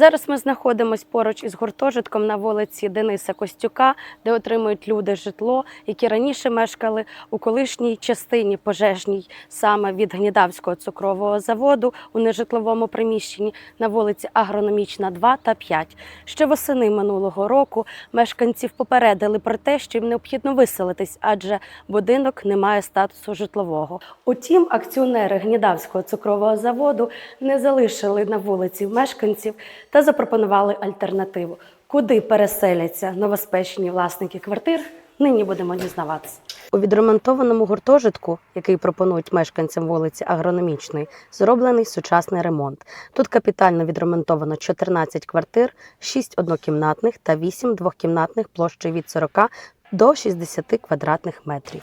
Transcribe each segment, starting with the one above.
Зараз ми знаходимося поруч із гуртожитком на вулиці Дениса Костюка, де отримують люди житло, які раніше мешкали у колишній частині пожежній, саме від Гнідавського цукрового заводу у нежитловому приміщенні на вулиці Агрономічна 2 та 5. Ще восени минулого року мешканців попередили про те, що їм необхідно виселитись, адже будинок не має статусу житлового. Утім, акціонери Гнідавського цукрового заводу не залишили на вулиці мешканців та запропонували альтернативу. Куди переселяться новоспечені власники квартир? Нині будемо дізнаватися. У відремонтованому гуртожитку, який пропонують мешканцям вулиці Агрономічної, зроблений сучасний ремонт. Тут капітально відремонтовано 14 квартир, 6 однокімнатних та 8 двохкімнатних площею від 40 до 60 квадратних метрів.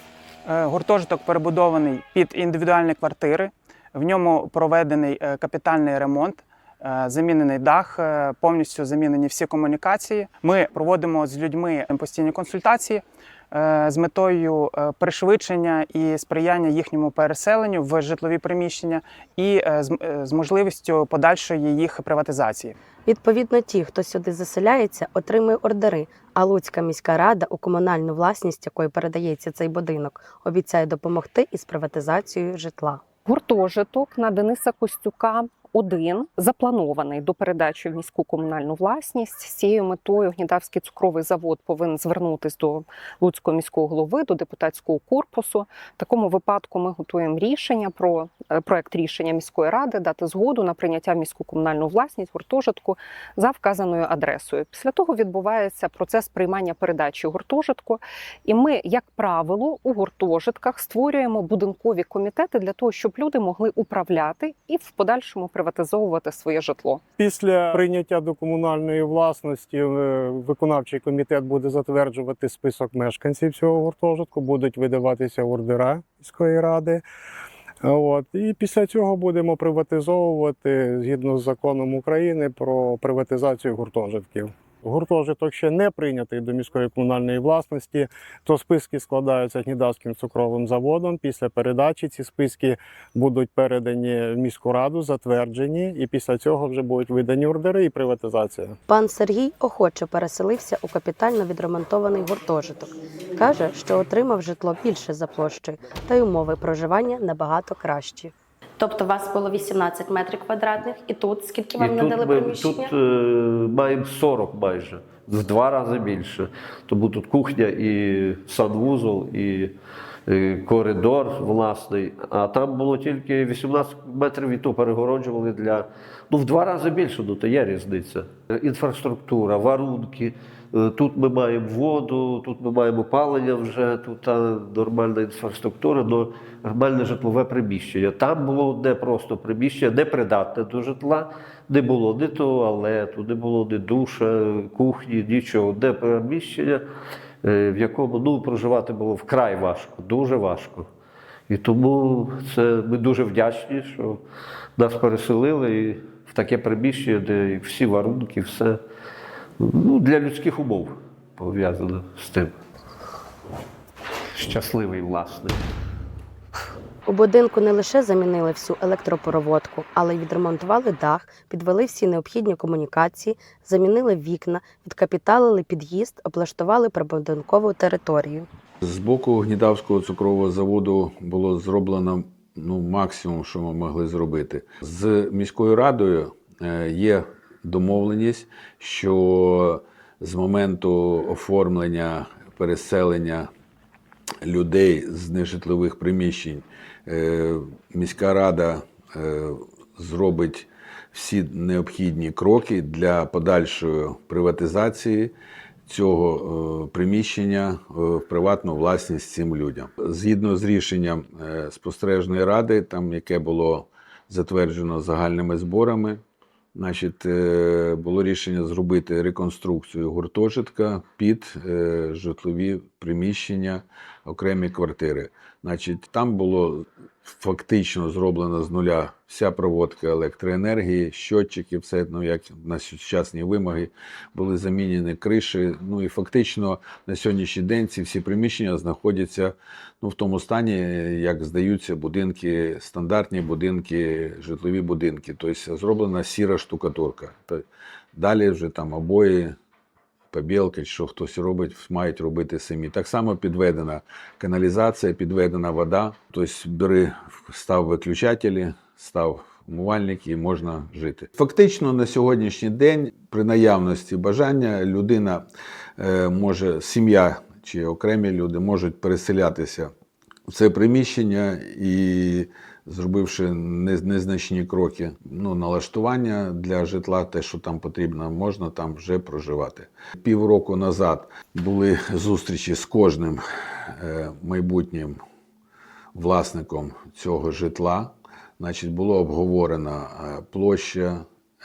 Е, Гуртожиток перебудований під індивідуальні квартири. В ньому проведений е, капітальний ремонт, замінений дах, е, повністю замінені всі комунікації. Ми проводимо з людьми постійні консультації е, з метою е, пришвидшення і сприяння їхньому переселенню в житлові приміщення і е, з- е, з можливістю подальшої їх приватизації. Відповідно, ті, хто сюди заселяється, отримує ордери. А Луцька міська рада, у комунальну власність якої передається цей будинок, обіцяє допомогти із приватизацією житла. Гуртожиток на Дениса Костюка один запланований до передачі в міську комунальну власність. З цією метою Гнідавський цукровий завод повинен звернутися до Луцького міського голови, до депутатського корпусу. В такому випадку ми готуємо рішення про проект рішення міської ради дати згоду на прийняття в міську комунальну власність гуртожитку за вказаною адресою. Після того відбувається процес приймання передачі гуртожитку. І ми, як правило, у гуртожитках створюємо будинкові комітети для того, щоб люди могли управляти і в подальшому приватизовувати своє житло. Після прийняття до комунальної власності е, виконавчий комітет буде затверджувати список мешканців цього гуртожитку, будуть видаватися ордера міської ради. От. І після цього будемо приватизовувати згідно з законом України про приватизацію гуртожитків. Гуртожиток ще не прийнятий до міської комунальної власності, то списки складаються Гнідавським цукровим заводом. Після передачі ці списки будуть передані в міську раду, затверджені, і після цього вже будуть видані ордери і приватизація. Пан Сергій охоче переселився у капітально відремонтований гуртожиток. Каже, що отримав житло більше за площею, та й умови проживання набагато кращі. Тобто у вас було 18 метрів квадратних, і тут скільки вам І надали тут ми приміщення? тут е, маємо 40 майже, в два рази більше. Тому тут кухня і санвузол, і е, коридор власний. А там було тільки 18 метрів і то перегороджували для ну в два рази більше, ну то є різниця. Інфраструктура, варунки. Е, Тут ми маємо воду, тут ми маємо опалення вже, тут нормальна інфраструктура, но нормальне житлове приміщення. Там було одне просто приміщення, непридатне до житла, не було ні туалету, не було ні душа, кухні, нічого. Одне приміщення, е, в якому ну, проживати було вкрай важко, дуже важко. І тому це ми дуже вдячні, що нас переселили і в таке приміщення, де всі варунки, все ну, для людських умов пов'язано з тим. Щасливий власник. У будинку не лише замінили всю електропроводку, але й відремонтували дах, підвели всі необхідні комунікації, замінили вікна, відкапіталили під'їзд, облаштували прибудинкову територію. З боку Гнідавського цукрового заводу було зроблено ну, максимум, що ми могли зробити. З міською радою е, є домовленість, що з моменту оформлення переселення людей з нежитлових приміщень е, міська рада е, зробить всі необхідні кроки для подальшої приватизації цього е, приміщення в приватну власність цим людям. Згідно з рішенням спостережної ради, там яке було затверджено загальними зборами, значить, е, було рішення зробити реконструкцію гуртожитка під е, житлові приміщення окремі квартири. Значить, там було фактично зроблено з нуля вся проводка електроенергії, щотчики, все ну, як на сучасні вимоги, були замінені криші. Ну і фактично на сьогоднішній день ці всі приміщення знаходяться ну, в тому стані, як здаються будинки, стандартні будинки, житлові будинки. Тобто зроблена сіра штукатурка. Далі вже там обої, побілки, що хтось робить, мають робити самі. Так само підведена каналізація, підведена вода. Тобто бери, став виключателі, став умивальник і можна жити. Фактично на сьогоднішній день, при наявності бажання, людина е, може, сім'я чи окремі люди можуть переселятися в це приміщення і зробивши незначні кроки, ну, налаштування для житла, те, що там потрібно, можна там вже проживати. Півроку назад були зустрічі з кожним е, майбутнім власником цього житла. Значить, було обговорена е, площа,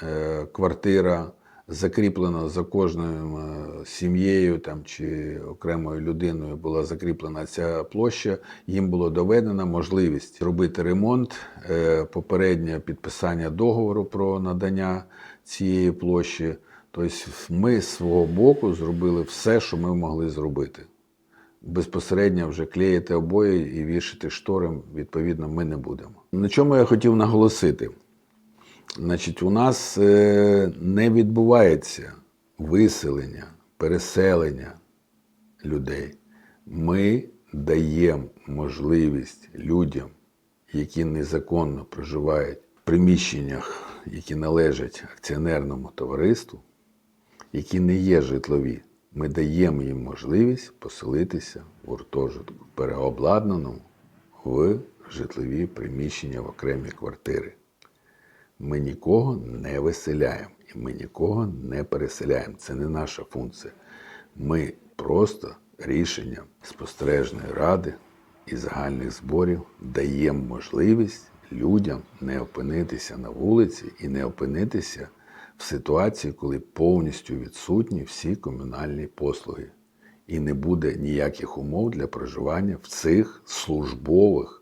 е, квартира, закріплена за кожною е, сім'єю там, чи окремою людиною була закріплена ця площа. Їм було доведена можливість робити ремонт, е, попереднє підписання договору про надання цієї площі. Тобто ми з свого боку зробили все, що ми могли зробити безпосередньо вже клеїти обої і вішати штори, відповідно, ми не будемо. На чому я хотів наголосити? Значить, у нас е, не відбувається виселення, переселення людей. Ми даємо можливість людям, які незаконно проживають в приміщеннях, які належать акціонерному товариству, які не є житлові, ми даємо їм можливість поселитися в гуртожитку, переобладнаному в житлові приміщення в окремі квартири. Ми нікого не виселяємо і ми нікого не переселяємо. Це не наша функція. Ми просто рішенням спостережної ради і загальних зборів даємо можливість людям не опинитися на вулиці і не опинитися в ситуації, коли повністю відсутні всі комунальні послуги. І не буде ніяких умов для проживання в цих службових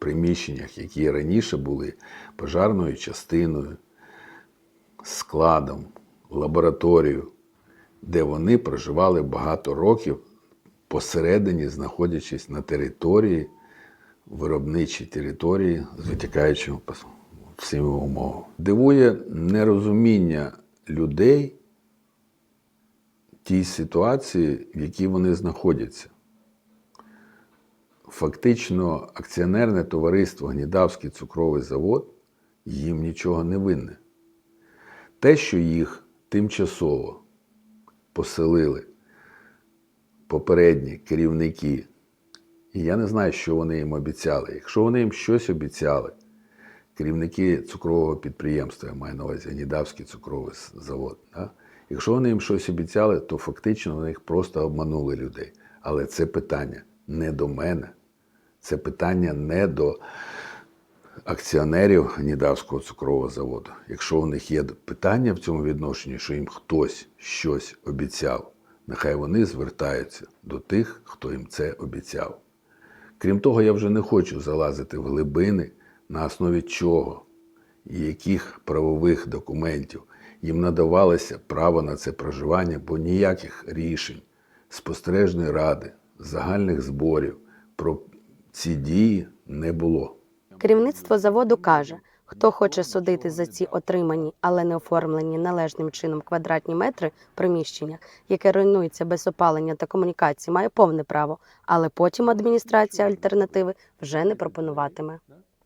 приміщеннях, які раніше були пожарною частиною, складом, лабораторією, де вони проживали багато років, посередині знаходячись на території, виробничій території з витікаючими всіми умовами. Дивує нерозуміння людей тій ситуації, в якій вони знаходяться. Фактично, акціонерне товариство Гнідавський цукровий завод їм нічого не винне. Те, що їх тимчасово поселили попередні керівники, і я не знаю, що вони їм обіцяли. Якщо вони їм щось обіцяли, керівники цукрового підприємства, я маю на увазі Гнідавський цукровий завод. Да? Якщо вони їм щось обіцяли, то фактично вони їх просто обманули людей. Але це питання не до мене, це питання не до акціонерів Гнідавського цукрового заводу. Якщо у них є питання в цьому відношенні, що їм хтось щось обіцяв, нехай вони звертаються до тих, хто їм це обіцяв. Крім того, я вже не хочу залазити в глибини, на основі чого і яких правових документів їм надавалося право на це проживання, бо ніяких рішень спостережної ради, загальних зборів про ці дії не було. Керівництво заводу каже, хто хоче судити за ці отримані, але не оформлені належним чином квадратні метри приміщення, яке руйнується без опалення та комунікації, має повне право, але потім адміністрація альтернативи вже не пропонуватиме.